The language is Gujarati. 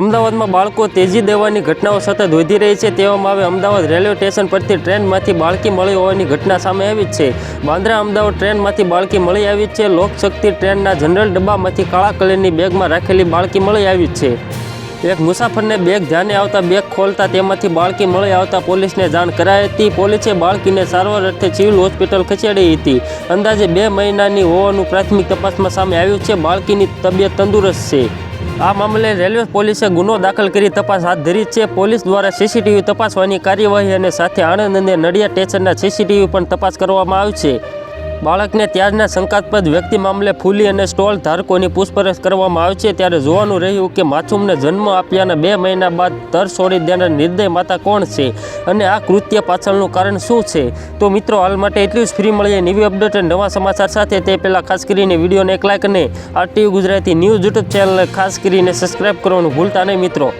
અમદાવાદમાં બાળકો તેજી દેવાની ઘટનાઓ સતત વધી રહી છે. તેવામાં હવે અમદાવાદ રેલવે સ્ટેશન પરથી ટ્રેનમાંથી બાળકી મળી હોવાની ઘટના સામે આવી છે. બાંદ્રા અમદાવાદ ટ્રેનમાંથી બાળકી મળી આવી છે. લોકશક્તિ ટ્રેનના જનરલ ડબ્બામાંથી કાળા કલરની બેગમાં રાખેલી બાળકી મળી આવી છે. એક મુસાફરને બેગ ધ્યાને આવતા બેગ ખોલતા તેમાંથી બાળકી મળી આવતા પોલીસને જાણ કરાઈ હતી. પોલીસે બાળકીને સારવાર અર્થે સિવિલ હોસ્પિટલ ખસેડી હતી. અંદાજે બે મહિનાની હોવાનું પ્રાથમિક તપાસમાં સામે આવ્યું છે. બાળકીની તબિયત તંદુરસ્ત છે. આ મામલે રેલવે પોલીસે ગુનો દાખલ કરી તપાસ હાથ ધરી છે. પોલીસ દ્વારા સીસીટીવી તપાસવાની કાર્યવાહી અને સાથે આણંદ અને નડિયાદ સ્ટેશનના સીસીટીવી પણ તપાસ કરવામાં આવશે બાળકને ત્યારના શંકાસ્પદ વ્યક્તિ મામલે ફૂલી અને સ્ટોલ ધારકોની પૂછપરછ કરવામાં આવે છે, ત્યારે જોવાનું રહ્યું કે માસૂમને જન્મ આપ્યાના બે મહિના બાદ તર છોડી દેનાર નિર્દય માતા કોણ છે અને આ કૃત્ય પાછળનું કારણ શું છે? તો મિત્રો, હાલ માટે એટલું જ. ફ્રી મળીએ નવી અપડેટ અને નવા સમાચાર સાથે. તે પહેલાં ખાસ કરીને વિડીયોને એક લાઇક અને આરટીયુ ગુજરાતી ન્યૂઝ યુટ્યુબ ચેનલને ખાસ કરીને સબસ્ક્રાઈબ કરવાનું ભૂલતા નહીં મિત્રો.